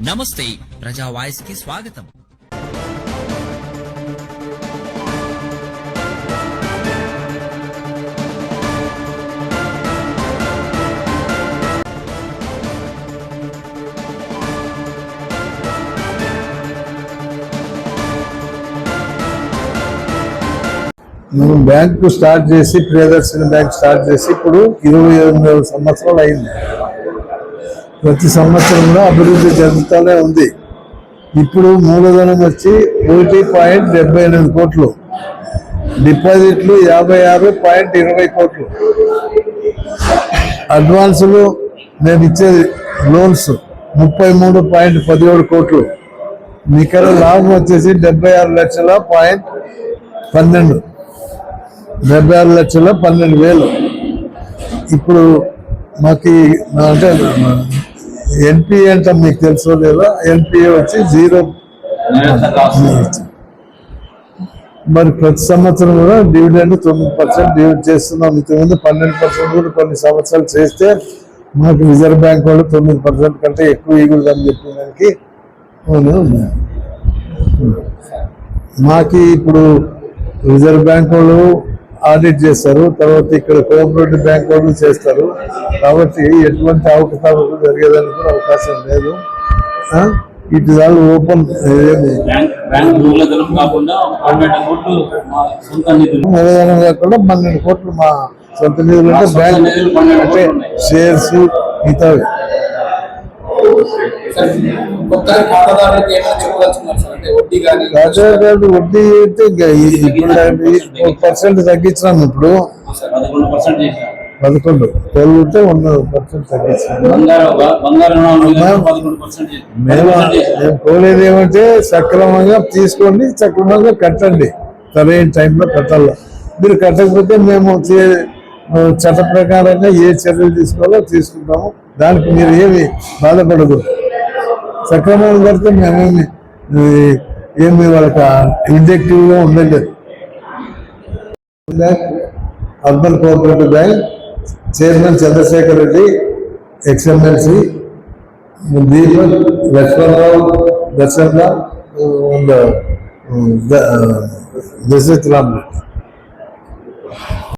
నమస్తే ప్రజా వాయిస్కి స్వాగతం. మనం బ్యాంకు స్టార్ట్ చేసి ప్రియదర్శన బ్యాంక్ స్టార్ట్ చేసి ఇప్పుడు ఇరవై ఎనిమిది సంవత్సరాలు అయింది. ప్రతి సంవత్సరంలో అభివృద్ధి జరుగుతూనే ఉంది. ఇప్పుడు మూలధనం వచ్చి ఒకటి పాయింట్ డెబ్బై ఎనిమిది కోట్లు. డిపాజిట్లు యాభై ఆరు పాయింట్ ఇరవై కోట్లు. అడ్వాన్సులు నేను ఇచ్చేది లోన్స్ ముప్పై మూడు పాయింట్ పదిహేడు కోట్లు. నికర లాభం వచ్చేసి డెబ్బై ఆరు లక్షల పాయింట్ పన్నెండు. డెబ్బై ఆరు లక్షల పన్నెండు వేలు. ఇప్పుడు మాకు అంటే ఎన్పిఏ అంటే మీకు తెలుసో లేదా ఎన్పిఏ వచ్చి జీరో మరి ప్రతి సంవత్సరం కూడా డివిడెండ్ తొమ్మిది పర్సెంట్ డివిడ్ చేస్తున్నాం ఇంతకుముందు పన్నెండు పర్సెంట్ కూడా కొన్ని సంవత్సరాలు చేస్తే మాకు రిజర్వ్ బ్యాంక్ వాళ్ళు తొమ్మిది పర్సెంట్ కంటే ఎక్కువ ఈగులు అని చెప్పిన దానికి అవును. ఇప్పుడు రిజర్వ్ బ్యాంక్ వాళ్ళు ఆడిట్ చేస్తారు తర్వాత ఇక్కడ కోఆపరేటివ్ బ్యాంక్ వాళ్ళు చేస్తారు. కాబట్టి ఎటువంటి అవకతవకలు జరిగేదానికి కూడా అవకాశం లేదు. ఇట్ ఇస్ ఆల్ ఓపెన్ మూలధనం కాకుండా పన్నెండు కోట్లు మా సొంత నిధులు. అంటే బ్యాంక్ అంటే. షేర్స్ మిగతావి. ఖాతాదారులకు వడ్డీ అయితే ఇప్పుడు పర్సెంట్ తగ్గించినాం ఇప్పుడు. పదకొండు ట్వెల్వ్ ఉంటే వన్ పర్సెంట్ చేశారు. మేము మేము ఏమంటే సక్రమంగా తీసుకోండి సక్రమంగా కట్టండి. సరైన టైంలో కట్టాలి? మీరు కట్టకపోతే మేము చట్ట ప్రకారంగా ఏ చర్యలు తీసుకోవాలో తీసుకుంటాము. దానికి మీరు ఏమి బాధపడదు సక్రమంగా కడితే మేమేమి ఏమి వాళ్ళకి ఇంజెక్టివ్గా ఉండలేదు urban cooperative bank chairman Chandrashekar Reddy ex MLC Deepak Lakshmanarao Darshan Rao Dasharath Ram. Reddy